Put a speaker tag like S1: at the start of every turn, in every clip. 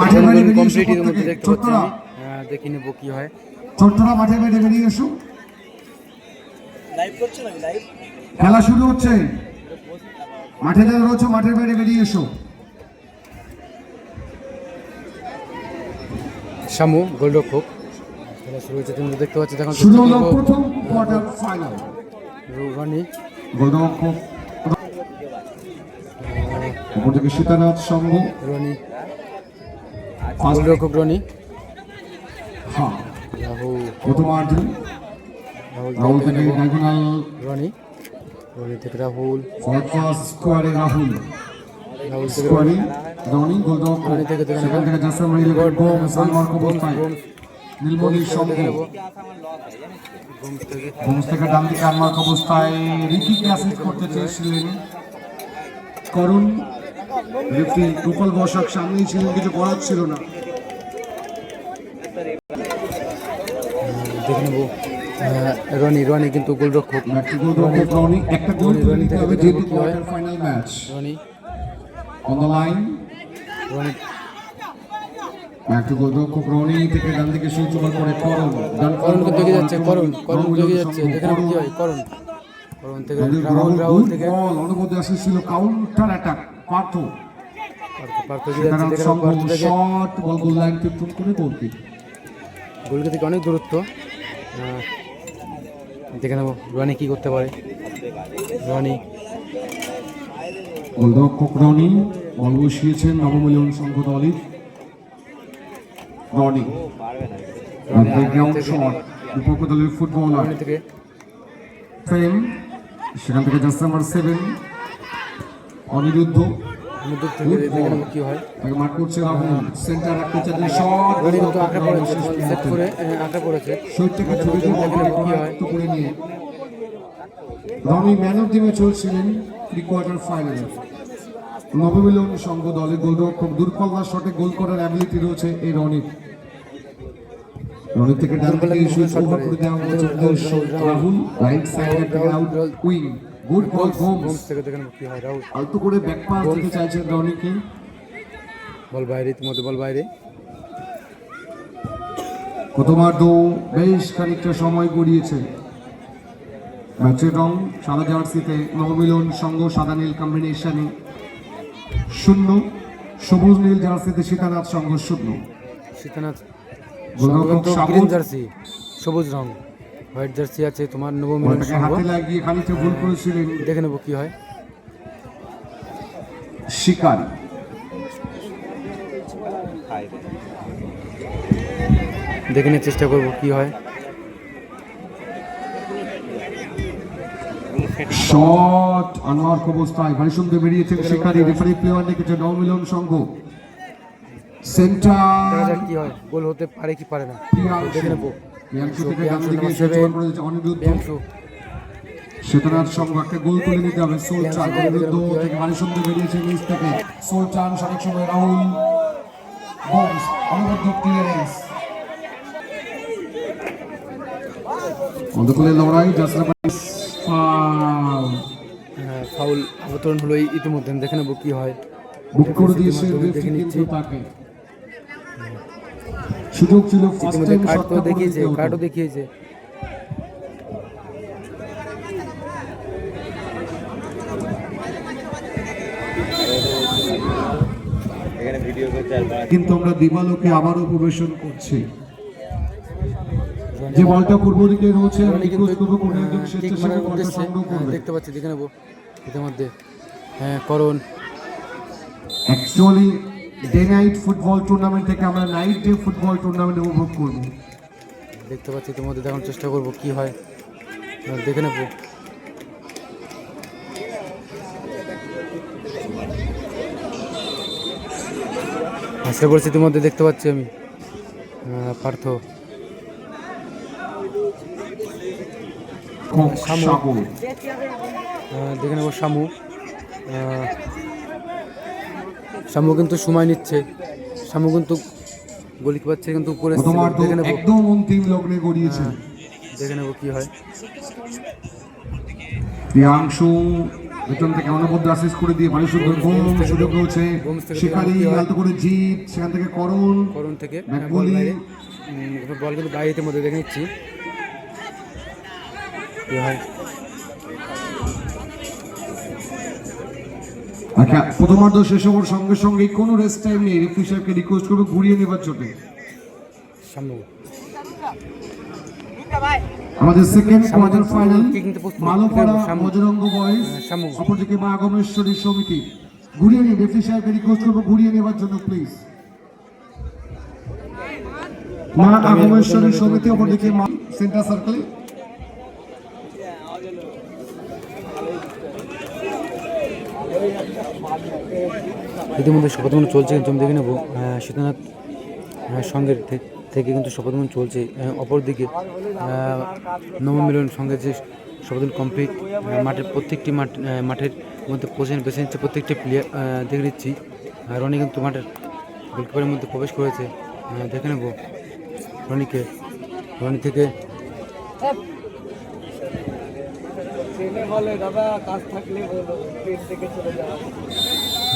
S1: মাঠের বাইরে বেরিয়ে এসো
S2: মধ্যে দেখতে পাচ্ছি
S1: ছোট্টরা
S2: হ্যাঁ, দেখে নেব কি হয়।
S1: ছোট্টরা মাঠের বাইরে বেরিয়ে এসো। খেলা শুরু হচ্ছে। মাঠে যারা রয়েছে মাঠের বাইরে বেরিয়ে এসো।
S2: শামু গোলরক্ষক। খেলা শুরু হয়েছে তুমি দেখতে পাচ্ছি এখন
S1: শুরু হলো প্রথম কোয়ার্টার ফাইনাল
S2: রনি
S1: গোলরক্ষক। উপর থেকে সীতানাথ সংঘ
S2: রনি গোলরক্ষক রনি
S1: হ্যাঁ।
S2: রাহুল।
S1: থেকে ডায়াগোনাল
S2: রনি রনি থেকে রাহুল।
S1: স্কোয়ারে রাহুল।
S2: রাহুল থেকে
S1: স্কোয়ারে রনি গোলরক্ষক।
S2: রনি থেকে
S1: সেখান থেকে জাসাম নীলমণি
S2: থেকে
S1: ডান দিকে আনমার্ক অবস্থায় রিকিকে অ্যাসিস্ট করতে চেয়েছিলেন। করুণ রেফরি গোপাল বসাক সামনেই ছিলেন কিছু করার ছিল না।
S2: দেখে নেব। রনি রনি কিন্তু গোলরক্ষক।
S1: রনি? একটা গোল
S2: রনি, থেকে
S1: হবে যেহেতু। Quarter final match.
S2: Rony.
S1: On the line
S2: Rony.
S1: একটি গোল রক্ষক রনি থেকে ডান দিকে সুইচ ওভার করে করুণ। ডান
S2: করণ এগিয়ে যাচ্ছে করণ। করণ
S1: রাহুল
S2: যাচ্ছে
S1: সংঘ,
S2: দেখে নেব কি হয় করণ। করণ থেকে
S1: রাহুল
S2: থেকে।
S1: অনুমতি আসছিল counter attack Partha. Shot ball goal line টিপটুন করে গোল কিক
S2: থেকে অনেক দূরত্ব। দেখে নেব রনি কি করতে পারে। রনি।
S1: গোলরক্ষক রনি বল বসিয়েছেন নবমিলন সংঘ দলের। রনি। ব্যাকগ্রাউন্ড শট বিপক্ষ দলের ফুটবলার ফ্রেম সেখান থেকে জাস্ট নাম্বার সেভেন অনিরুদ্ধ।
S2: কি হয়।
S1: মাঠ করছে সেন্টার শট
S2: পড়েছে সেট করে পড়েছে
S1: ছুটে
S2: হয়।
S1: করে নিয়ে। Rony man of the match হয়েছিলেন প্রি কোয়ার্টার ফাইনালে। নবমিলন সংঘ দলে গোলরক্ষক দূরপাল্লার শটে গোল করার অ্যাবিলিটি রয়েছে এই রনির রনি থেকে ডান থেকে সুইচ ওভার করে দেওয়া রাহুল। রাইট সাইডে থেকে আউট উইং। গুড বল হোমস
S2: থেকে দেখে নেব কি হয় রাহুল।
S1: আলতো করে ব্যাক পাস দিতে চাইছেন রনিকে।
S2: বল বাইরে ইতিমধ্যে বল বাইরে।
S1: প্রথমার্ধ বেশ খানিকটা সময় গড়িয়েছে। ম্যাচের রং সাদা জার্সিতে নবমিলন সংঘ সাদা নীল কম্বিনেশনে শূন্য সবুজ নীল জার্সিতে সীতানাথ সংঘ শূন্য।
S2: জার্সি সবুজ রং। হোয়াইট জার্সি আছে তোমার
S1: ভুল
S2: দেখে নেব কি হয়।
S1: শিকার।
S2: দেখে নিয়ে চেষ্টা করব কি হয়।
S1: শট আনোয়ার অবস্থায় ভারী সুন্দর বেরিয়েছেন শিকারি রেফারি প্লেয়ার ডেকেছে নবমিলন সংঘ সেন্টার
S2: কি হয় গোল হতে পারে কি পারে না। দেখে নেব।
S1: থেকে ডান দিকে। অনিরুদ্ধ একটা গোল তুলে নিতে হবে অনিরুদ্ধ থেকে ভারী সুন্দর বেরিয়েছে নিচ থেকে। সোলচান সঠিক সময় রাহুল। বলস অনবদ্য ক্লিয়ারেন্স অন্তকুলের লড়াই জাসরা ফাউল
S2: হ্যাঁ, অবতরণ হলো ইতিমধ্যে দেখে নেব কি হয়।
S1: বুক করে দিয়েছে
S2: দেখে নিচ্ছি।
S1: তাকে। সুযোগ ছিল ফার্স্ট
S2: ইতিমধ্যে
S1: টাইম
S2: কার্ড তো দেখিয়েছে। কার্ডও দেখিয়েছে।
S1: কিন্তু আমরা দিবালোকে আবারও প্রবেশন করছি। যে বলটা পূর্ব দিকে রয়েছে আমি
S2: কিন্তু
S1: রিকোয়েস্ট করব কোনো একজন
S2: কিক
S1: স্বেচ্ছাসেবক বলটা সংগ্রহ
S2: হ্যাঁ,
S1: করবে।
S2: দেখতে পাচ্ছি দেখে নেব। ইতিমধ্যে। হ্যাঁ Karan
S1: actually day night football tournament থেকে আমরা নাইট ডে ফুটবল টুর্নামেন্ট উপভোগ করব।
S2: দেখতে পাচ্ছি ইতিমধ্যে দেখানোর চেষ্টা করব কি হয়। দেখে নেব। আশা করছি ইতিমধ্যে দেখতে পাচ্ছি আমি। পার্থ। শামু। দেখে নেব শামু। শামু কিন্তু সময় নিচ্ছে। শামু কিন্তু গলি পাচ্ছে কিন্তু উপরে দেখে নেব।
S1: একদম অন্তিম লগ্নে গড়িয়েছে।
S2: দেখে নেব কি হয়।
S1: প্রিয়াংশু থেকে অনবদ্য অ্যাসিস্ট করে দিয়ে ভালো সুন্দর গোল সুযোগ রয়েছে। শিকারি আলতো করে জিত সেখান থেকে করণ।
S2: করণ থেকে বল
S1: বলি।
S2: কিন্তু বাইরেতে মধ্যে দেখে নিচ্ছি। কি হয়?
S1: আচ্ছা প্রথমার্ধ শেষ হওয়ার সঙ্গে সঙ্গে কোনো রেস্ট টাইম নেই। রেফারি সাহেবকে রিকোয়েস্ট করব ঘুরিয়ে নেবার জন্য। আমাদের second quarter final? Malopara মজরঙ্গ boys অপরদিকে মা আগমেশ্বরী সমিতি। ঘুরিয়ে নিন রেফারি সাহেবকে রিকোয়েস্ট করব ঘুরিয়ে নেবার জন্য প্লিজ মা আগমেশ্বরী সমিতি অপরদিকে মা সেন্টার সার্কেলে
S2: ইতিমধ্যে শপথমন চলছে কিন্তু দেখে নেব আহ, সঙ্গের থেকে কিন্তু শপথমন চলছে অপরদিকে নবমিলন সঙ্গে যে শপথমন কমপ্লিট মাঠের প্রত্যেকটি মাঠ মাঠের মধ্যে পজিশন বেছে নিচ্ছে প্রত্যেকটি প্লেয়ার দেখে নিচ্ছি রনি কিন্তু মাঠের গোলকিপারের মধ্যে প্রবেশ করেছে দেখে নেব রনিকে রনি থেকে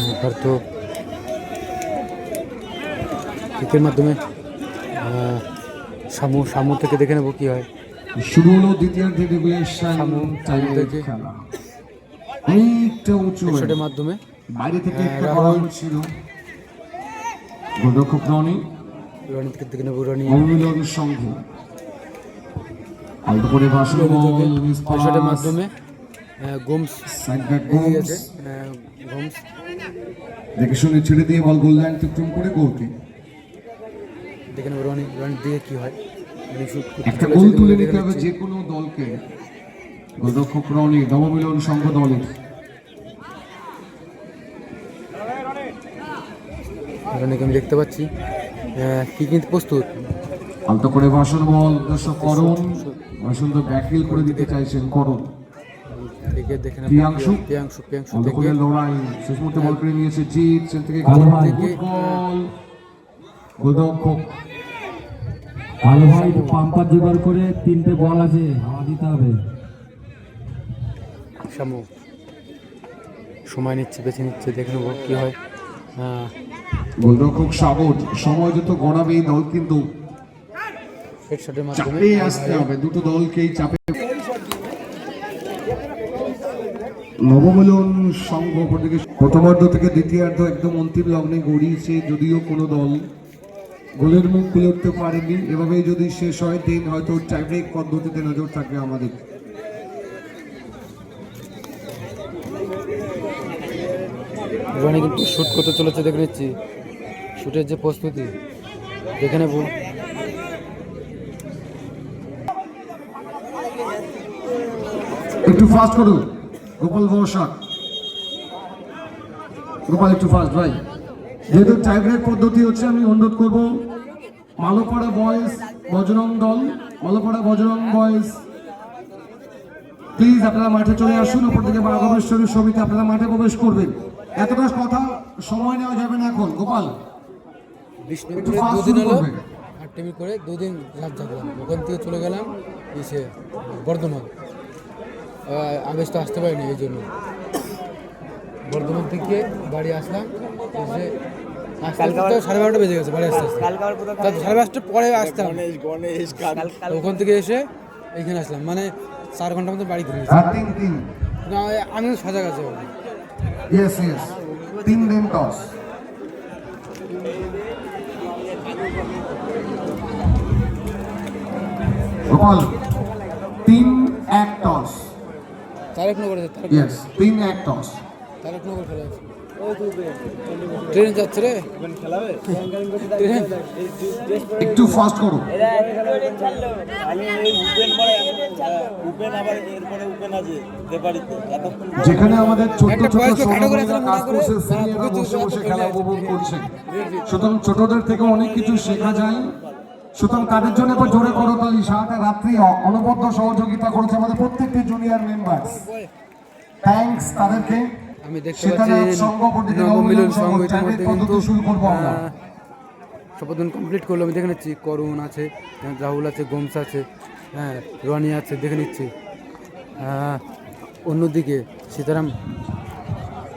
S2: এবার তো কিকের মাধ্যমে সামু সামু থেকে দেখে নেব কি হয়
S1: শুরু হলো দ্বিতীয়ার্ধে
S2: সামু, সামু থেকে।
S1: এইটা উঁচু।
S2: শটের মাধ্যমে
S1: বাইরে থেকে একটা
S2: রাহুল।
S1: ছিল। গোলরক্ষক রনি।
S2: রনি থেকে দেখে নেব রনি।
S1: অমিলন সংঘ অল্প করে ভাষণ বল
S2: শটের মাধ্যমে। গোমস। গেছে গোমস।
S1: দেখে শুনে ছেড়ে দিয়ে বল গোল লাইন টুকটুম করে গোলকে
S2: দেখে নেব রনি রনি দিয়ে কি হয়? করতে
S1: একটা গোল তুলে নিতে হবে যে কোনো দলকে। গোলরক্ষক রনি নবমিলন সংঘ দলের।
S2: রনিকে আমি দেখতে পাচ্ছি। কি কিন্তু প্রস্তুত।
S1: আলতো করে ভাষণ বল উদ্দেশ্য করণ তো ব্যাকহিল করে দিতে চাইছেন করণ
S2: থেকে দেখে নেব।
S1: প্রিয়াংশু।
S2: প্রিয়াংশু প্রিয়াংশু থেকে
S1: করে লড়াই শেষ মুহূর্তে বল করে নিয়েছে জিত সেখান থেকে
S3: ভালো ভাই।
S1: গুড গোলরক্ষক।
S3: ভালো ভাই পাম্পার জোগাড় করে তিনটে বল আছে হাওয়া দিতে হবে।
S2: সামু সময় নিচ্ছে বেছে নিচ্ছে দেখে নেব কি হয়। আহ,
S1: গোলরক্ষক সাগর সময় যত গড়াবে এই দল কিন্তু
S2: হেডশটের মাধ্যমে
S1: আসতে হবে। দুটো দলকেই চাপে নবমিলন সংঘ প্রতিকে প্রথমার্ধ থেকে দ্বিতীয়ার্ধ একদম অন্তিম লগ্নে গড়িয়েছে যদিও কোনো দল গোলের মুখ খুলে উঠতে পারেনি। এভাবেই যদি শেষ হয় দিন হয়তো টাইব্রেক পদ্ধতিতে নজর থাকবে আমাদের।
S2: রনি কিন্তু শ্যুট করতে চলেছে দেখে নিচ্ছি। শ্যুটের যে প্রস্তুতি দেখে নেব।
S1: একটু ফাস্ট করুন গোপাল ভরসা গোপাল একটু ফাস্ট ভাই। যেহেতু টাইব্রেক পদ্ধতি হচ্ছে আমি অনুরোধ করব মালোপাড়া বয়েজ বজরং দল মালোপাড়া বজরং বয়েজ প্লিজ আপনারা মাঠে চলে আসুন ওপর থেকে বাঘবেশ্বরী সমিতি আপনারা মাঠে প্রবেশ করবেন। এতটা কথা সময় নেওয়া যাবে না এখন। গোপাল একটু
S2: আর করে দুদিন রাত জাগলাম। ওখান থেকে চলে গেলাম বর্ধমান। আগে তো আসতে পারিনি এই জন্য। বর্ধমান থেকে বাড়ি আসলাম এসে সাড়ে বারোটা বেজে গেছে বাড়ি আসতে আসতে। তা সাড়ে পাঁচটার পরে আসতাম। ওখান থেকে এসে এইখানে আসলাম। মানে চার ঘণ্টার মতো বাড়ি ঘুরে না আমি সজাগ আছি
S1: ইয়েস ইয়েস তিন দিন টস গোপাল তিন এক টস
S2: তারেক নগরে
S1: ইয়েস তিন এক টস
S2: খেলা আছে। ট্রেন যাচ্ছে রে।
S1: একটু ফাস্ট করো। যেখানে আমাদের ছোট ছোট সিনিয়ররা বসে বসে খেলা উপভোগ সুতরাং ছোটদের থেকে অনেক কিছু শেখা যায়। সুতরাং তাদের জন্য এবার জোরে করো তালি সারাটা রাত্রি অনবদ্য সহযোগিতা করেছে আমাদের প্রত্যেকটি জুনিয়র মেম্বার থ্যাঙ্কস তাদেরকে।
S2: আমি দেখতে পাচ্ছি
S1: শুরু করব আমরা।
S2: শপথন কমপ্লিট করল আমি দেখে নিচ্ছি করুণ আছে হ্যাঁ, রাহুল আছে গোমস আছে হ্যাঁ রনি আছে দেখে নিচ্ছি। অন্যদিকে সীতারাম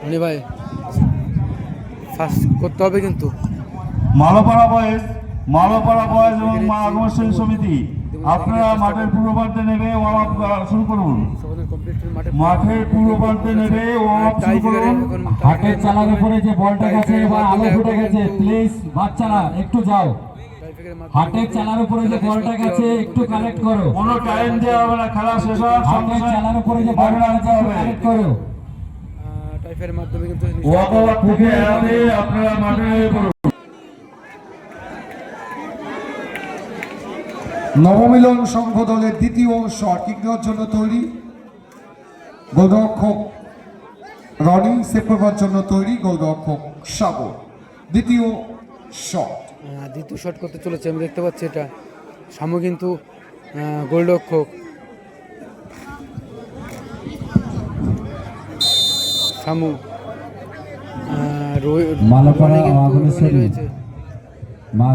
S2: রনি ভাই ফার্স্ট করতে হবে কিন্তু।
S4: মালোপাড়া বয়েস মালোপাড়া বয়েস এবং মা আগমশ্রী সমিতি আপনারা মাঠের পূর্ব প্রান্তে নেমে ওয়ার্ম আপ শুরু করুন। মাঠের পূর্ব প্রান্তে নেমে ওয়ার্ম আপ শুরু করুন।
S3: হাটের চালার উপরে যে বলটা গেছে বা আলো ফুটে গেছে। প্লিজ বাচ্চারা একটু যাও। হাটের চালার উপরে যে বলটা গেছে একটু কালেক্ট করো।
S4: কোনো টাইম দেওয়া হবে না খেলা শেষ হওয়ার
S3: হাটের চালার উপরে যে বলটা গেছে কালেক্ট করো।
S2: টাইফের মাধ্যমে কিন্তু
S4: আপনারা মাঠে
S1: নবমিলন সংঘ দলের দ্বিতীয় শট কিক নেওয়ার জন্য তৈরি। গোলরক্ষক রনি সেভ করবার জন্য তৈরি গোলরক্ষক সাগর। দ্বিতীয় শট
S2: দ্বিতীয় শট করতে চলেছে আমি দেখতে পাচ্ছি এটা। সামু কিন্তু গোলরক্ষক। সামু
S3: মালাপাড়া
S2: রয়েছে।
S3: মা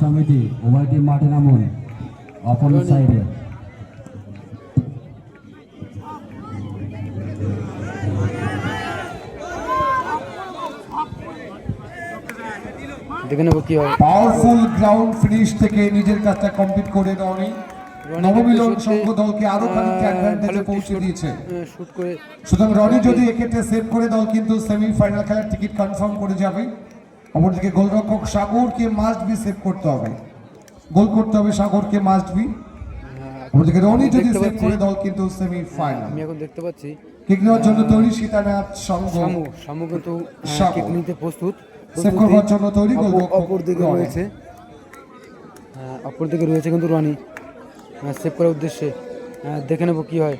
S3: সমিতি উভয় টিম মাঠে নামুন। অপন সাইডে।
S2: দেখে নেব কি হয়।
S1: পাওয়ারফুল গ্রাউন্ড ফিনিশ থেকে নিজের কাজটা কমপ্লিট করে রনি নবমিলন সংঘ দলকে আরও খানিকটা অ্যাডভান্টেজে পৌঁছে দিয়েছে। সুতরাং রনি যদি এক্ষেত্রে সেভ করে দল কিন্তু সেমিফাইনাল খেলার টিকিট কনফার্ম করে যাবে। অপরদিকে গোলরক্ষক সাগরকে মাস্ট বি সেভ করতে হবে। গোল করতে হবে সাগরকে মাস্ট বি অপরদিকে রনি যদি সেভ করে দল কিন্তু সেমিফাইনাল
S2: আমি এখন দেখতে পাচ্ছি।
S1: কিক নেওয়ার জন্য তৈরি সীতানাথ সংঘ
S2: সামু সামু কিন্তু। কিক নিতে প্রস্তুত।
S1: সেভ করার জন্য তৈরি
S2: গোল
S1: গোলরক্ষক
S2: অপর দিকে রয়েছে। হ্যাঁ, অপর দিকে রয়েছে কিন্তু রনি। সেভ করার উদ্দেশ্যে। হ্যাঁ, দেখে নেব কি হয়।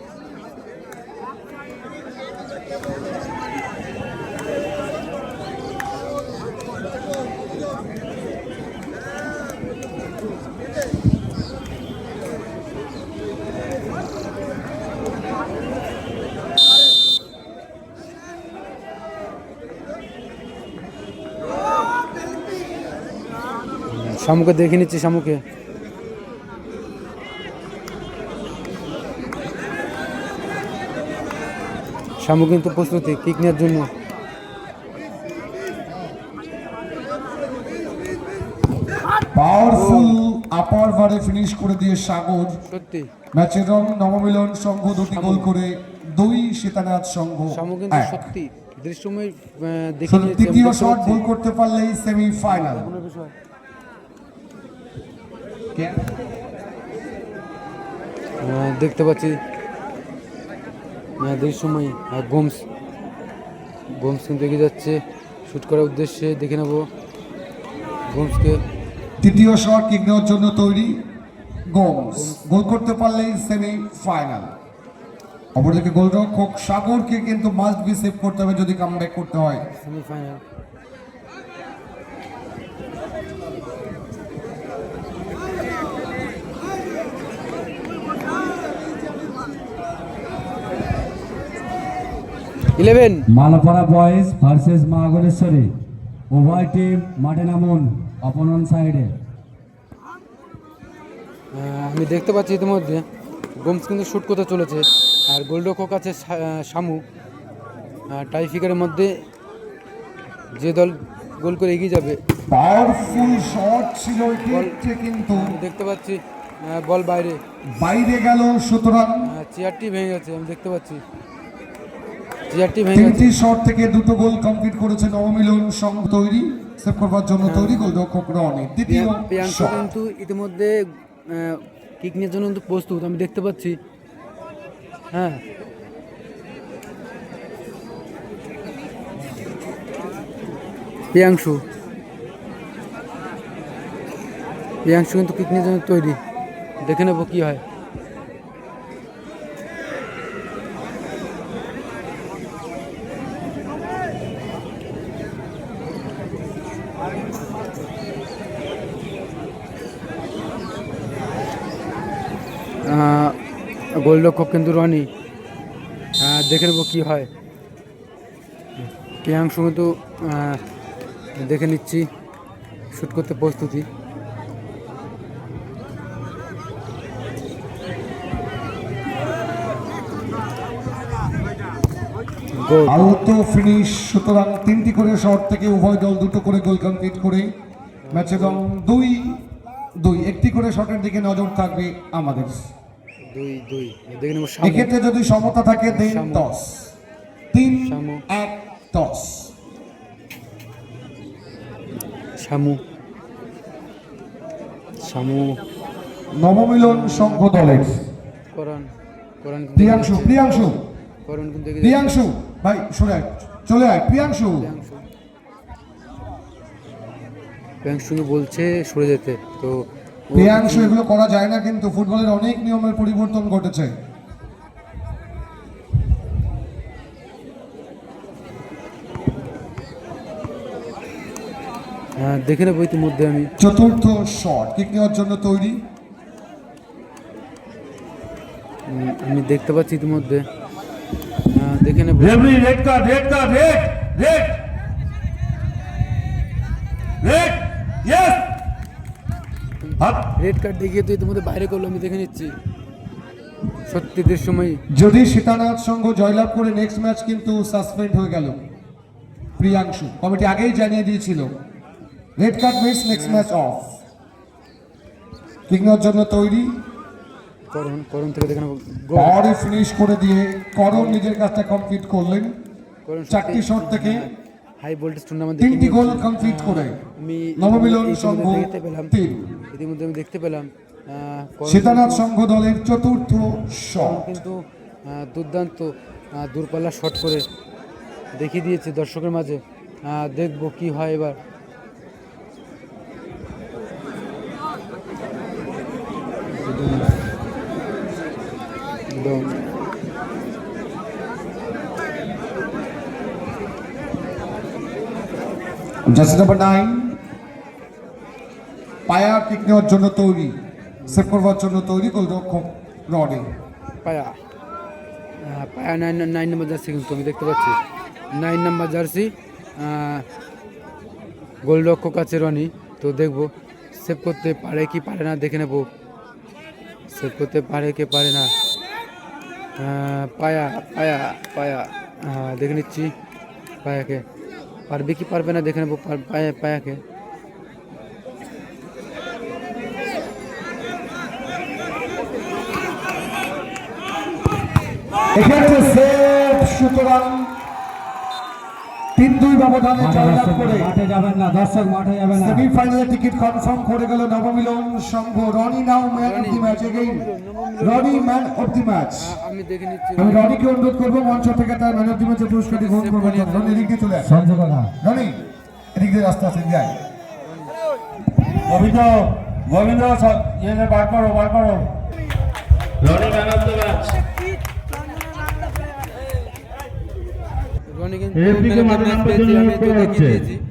S2: শামুকে দেখে নিচ্ছি শামুকে। শামু কিন্তু প্রস্তুতি কিক নেওয়ার জন্য।
S1: পাওয়ারফুল আপার ভারে ফিনিশ করে দিয়ে সাগর।
S2: সত্যি।
S1: ম্যাচের রং নবমিলন সংঘ দুটি গোল করে দুই সীতানাথ সংঘ
S2: শামু কিন্তু সত্যি দৃশ্যময় দেখে
S1: তৃতীয় শট। গোল করতে পারলেই সেমিফাইনাল
S2: দেখতে পাচ্ছি দৃশ্যময় আহ, গোমস। গোমস কিন্তু এগিয়ে যাচ্ছে। শুট করার উদ্দেশ্যে দেখে নেব। গোমসকে
S1: তৃতীয় শট কিক নেওয়ার জন্য তৈরি গোমস। গোল করতে পারলেই সেমিফাইনাল। অপরদিকে গোলরক্ষক সাগরকে কিন্তু মাস্ট বি সেভ করতে হবে যদি কামব্যাক করতে হয়।
S2: Semifinal. Eleven.
S3: Malapara boys versus Maa Guneshwari উভয় টিম মাঠে নামুন অপন সাইডে।
S2: আমি দেখতে পাচ্ছি ইতিমধ্যে গোমস কিন্তু শ্যুট করতে চলেছে। আর গোলরক্ষক আছে শামু। টাই ফিগারের মধ্যে যে দল গোল করে এগিয়ে যাবে।
S1: পাওয়ারফুল শট ছিল এটি কিন্তু।
S2: দেখতে পাচ্ছি বল বাইরে।
S1: বাইরে গেল সুতরাং।
S2: চেয়ারটি ভেঙে গেছে আমি দেখতে পাচ্ছি।
S1: তিনটি শট থেকে দুটো গোল কমপ্লিট করেছে নবমিলন সংঘ তৈরি সেভ করবার জন্য তৈরি গোলরক্ষক রনি। দ্বিতীয় শট।
S2: কিন্তু ইতিমধ্যে কিক নিয়ে জন্য কিন্তু প্রস্তুত আমি দেখতে পাচ্ছি। হ্যাঁ। প্রিয়াংশু। প্রিয়াংশু কিন্তু কিক নিয়ে জন্য তৈরি। দেখে নেব কি হয়। গোলরক্ষক কিন্তু রনি দেখে নেব কী হয়। প্রিয়াংশু কিন্তু দেখে নিচ্ছি শ্যুট করতে প্রস্তুতি।
S1: আহত ফিনিশ সুতরাং তিনটি করে শট থেকে উভয় দল দুটো করে গোল কমপ্লিট করে ম্যাচ এবং দুই দুই, একটি করে শটের দিকে নজর থাকবে আমাদের।
S2: দুই দুই।
S1: এক্ষেত্রে যদি সমতা থাকে টস। তিন এক টস।
S2: সামু। সামু।
S1: নবমিলন সংঘ দলের।
S2: করণ করণ
S1: প্রিয়াংশু প্রিয়াংশু।
S2: করণ কিন্তু
S1: প্রিয়াংশু ভাই সরে আয়, চলে আয় প্রিয়াংশু।
S2: প্রিয়াংশু। প্রিয়াংশুকে বলছে সরে যেতে। তো
S1: প্রিয়াংশু এগুলো করা যায় না কিন্তু ফুটবলের অনেক নিয়মের পরিবর্তন ঘটেছে।
S2: হ্যাঁ, দেখে নেব ইতিমধ্যে আমি।
S1: চতুর্থ শট কিক নেওয়ার জন্য তৈরি।
S2: আমি দেখতে পাচ্ছি ইতিমধ্যে। হ্যাঁ, দেখে নেব।
S4: Referee red card red card red red red yes
S2: red card দেখিয়ে তো ইতিমধ্যে বাইরে করল আমি দেখে নিচ্ছি। সত্যি দৃশ্যময়ী
S1: যদি সীতানাথ সংঘ জয়লাভ করে নেক্সট ম্যাচ কিন্তু সাসপেন্ড হয়ে গেল প্রিয়াংশু। কমিটি আগেই জানিয়ে দিয়েছিল red card miss next match off kick নেওয়ার জন্য তৈরি।
S2: করণ করণ থেকে দেখে নেব।
S1: ফিনিশ করে দিয়ে করণ নিজের কাজটা কমপ্লিট করলেন। চারটি শট থেকে
S2: হাই ভোল্টেজ টুর্নামেন্ট
S1: তিনটি গোল কমপ্লিট করে
S2: আমি
S1: নবমিলন সংঘ
S2: দেখতে পেলাম। ইতিমধ্যে আমি দেখতে পেলাম
S1: সীতানাথ সংঘ দলের চতুর্থ শট
S2: কিন্তু দুর্দান্ত দূরপাল্লা শট করে দেখিয়ে দিয়েছে দর্শকের মাঝে। দেখব কি হয় এবার। একদম।
S1: জার্সি নাম্বার নাইন পায়া কিক নেওয়ার জন্য তৈরি, সেভ করবার জন্য তৈরি গোলরক্ষক রডে
S2: পায়া। পায়া নাইন নাইন নাম্বার জার্সি কিন্তু আমি দেখতে পাচ্ছি। নাইন নাম্বার জার্সি গোলরক্ষক আছে রনি। তো দেখব, সেভ করতে পারে কি পারে না দেখে নেব। সেভ করতে পারে কি পারে না। পায়া পায়া পায়া। দেখে নিচ্ছি পায়াকে। পারবে কি পারবে না দেখে নেব পার- পায়া পায়াকে
S1: এক্ষেত্রে সেভ সুতরাং তিন দুই ব্যবধানে জয়লাভ করে
S3: মাঠে যাবেন না দর্শক মাঠে যাবেন না।
S1: সেমিফাইনালে টিকিট কনফার্ম করে গেল Nabamilan Sangha Rony now man of the match again Rony man of the match
S2: আমি দেখে নিচ্ছি
S1: আমি রনিকে অনুরোধ করব মঞ্চ থেকে তার ম্যান অফ দি ম্যাচের পুরস্কারটি গ্রহণ করব রনি এদিক দিয়ে চলে আয়। রনি এদিক দিয়ে রাস্তা আছে যায়
S4: গোবিন্দ গোবিন্দ ইয়ে বার করো বার করো। Rony man of the match
S2: match
S4: number
S2: পেয়েছে,
S4: জন্য
S2: আমি
S4: অনুরোধ
S2: তো